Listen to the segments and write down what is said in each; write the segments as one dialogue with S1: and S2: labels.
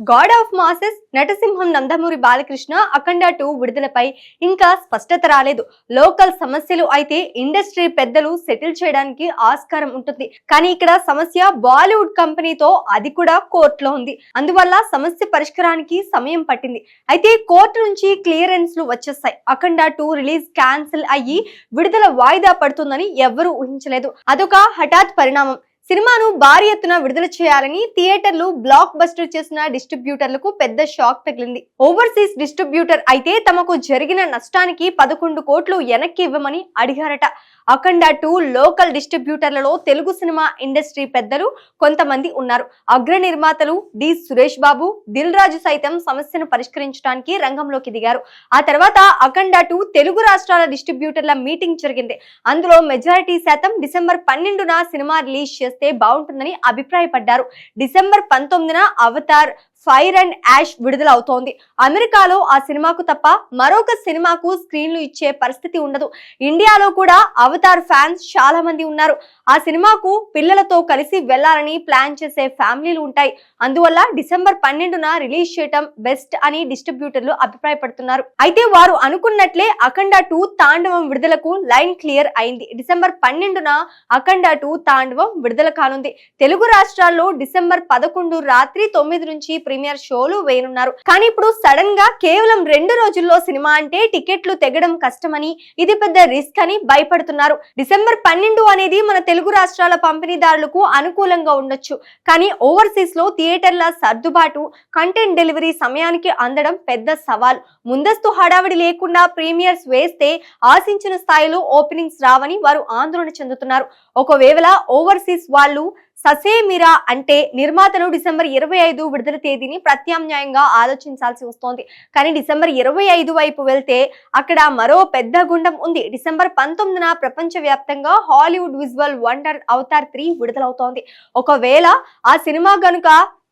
S1: God of masses నటసింహం Nandamuri Balakrishna Akhanda two విడుదలపై ఇంకా స్పష్టత రాలేదు. లోకల్ సమస్యలు అయితే ఇండస్ట్రీ పెద్దలు సెటిల్ చేయడానికి ఆస్కారం ఉంటుంది. కానీ ఇక్కడ సమస్య బాలీవుడ్ కంపెనీతో అది కూడా కోర్టులో ఉంది. అందువల్ల సమస్య పరిష్కారానికి సమయం పట్టింది. అయితే కోర్టు నుంచి క్లియరెన్స్లు వచ్చేస్తాయి. అఖండ టూ రిలీజ్ క్యాన్సిల్ అయ్యి విడుదల వాయిదా పడుతుందని ఎవ్వరూ ఊహించలేదు. అదొక హఠాత్ పరిణామం. సినిమాను భారీ ఎత్తున విడుదల చేయాలని థియేటర్లు బ్లాక్ బస్టర్ చేసిన డిస్ట్రిబ్యూటర్లకు పెద్ద షాక్ తగిలింది. ఓవర్సీస్ డిస్ట్రిబ్యూటర్ అయితే తమకు జరిగిన నష్టానికి పదకొండు కోట్లు వెనక్కి ఇవ్వమని అడిగారట. అఖండ టూ లోకల్ డిస్ట్రిబ్యూటర్లలో తెలుగు సినిమా ఇండస్ట్రీ పెద్దలు కొంతమంది ఉన్నారు. అగ్ర నిర్మాతలు డి సురేష్ బాబు దిల్ రాజు సైతం సమస్యను పరిష్కరించడానికి రంగంలోకి దిగారు. ఆ తర్వాత అఖండ టూ తెలుగు రాష్ట్రాల డిస్ట్రిబ్యూటర్ల మీటింగ్ జరిగింది. అందులో మెజారిటీ శాతం డిసెంబర్ పన్నెండున సినిమా రిలీజ్ చేస్తే బాగుంటుందని అభిప్రాయపడ్డారు. డిసెంబర్ పంతొమ్మిదిన అవతార్ ఫైర్ అండ్ యాష్ విడుదల అవుతోంది అమెరికాలో ఆ సినిమాకు తప్ప మరొక సినిమాకు స్క్రీన్లు ఇచ్చే పరిస్థితి ఉండదు. ఇండియాలో కూడా అవతార్ ఫ్యాన్స్ చాలా మంది ఉన్నారు. ఆ సినిమాకు పిల్లలతో కలిసి వెళ్ళాలని ప్లాన్ చేసే ఫ్యామిలీలు ఉంటాయి. అందువల్ల డిసెంబర్ పన్నెండున రిలీజ్ చేయటం బెస్ట్ అని డిస్ట్రిబ్యూటర్లు అభిప్రాయపడుతున్నారు. అయితే వారు అనుకున్నట్లే అఖండ టూ తాండవం విడుదలకు లైన్ క్లియర్ అయింది. డిసెంబర్ పన్నెండున అఖండ టూ తాండవం విడుదల కానుంది. తెలుగు రాష్ట్రాల్లో డిసెంబర్ పదకొండు రాత్రి తొమ్మిది నుంచి ప్రీమియర్ షోలు వేయనున్నారు. కానీ ఇప్పుడు సడన్గా కేవలం రెండు రోజుల్లో సినిమా అంటే టికెట్లు తెగడం కష్టమని ఇది పెద్ద రిస్క్ అని భయపడుతున్నారు. డిసెంబర్ పన్నెండు అనేది మన తెలుగు రాష్ట్రాల పంపిణీదారులకు అనుకూలంగా ఉండొచ్చు. కానీ ఓవర్సీస్లో థియేటర్ల సర్దుబాటు కంటెంట్ డెలివరీ సమయానికి అందడం పెద్ద సవాల్. ముందస్తు హడావిడి లేకుండా ప్రీమియర్స్ వేస్తే ఆశించిన స్థాయిలో ఓపెనింగ్స్ రావని వారు ఆందోళన చెందుతున్నారు. ఒకవేళ ఓవర్సీస్ వాళ్ళు ససేమిరా అంటే నిర్మాతలు డిసెంబర్ ఇరవై ఐదు విడుదల తేదీని ప్రత్యామ్నాయంగా ఆలోచించాల్సి వస్తోంది. కానీ డిసెంబర్ ఇరవై ఐదు వైపు వెళ్తే అక్కడ మరో పెద్ద గుండం ఉంది. డిసెంబర్ పంతొమ్మిదిన ప్రపంచ వ్యాప్తంగా Hollywood visual wonder Avatar three విడుదలవుతోంది. ఒకవేళ ఆ సినిమా గనుక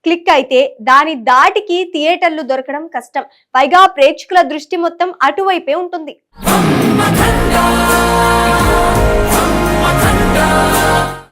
S1: క్లిక్ అయితే దాని దాటికి థియేటర్లు దొరకడం కష్టం. పైగా ప్రేక్షకుల దృష్టి మొత్తం అటువైపే ఉంటుంది.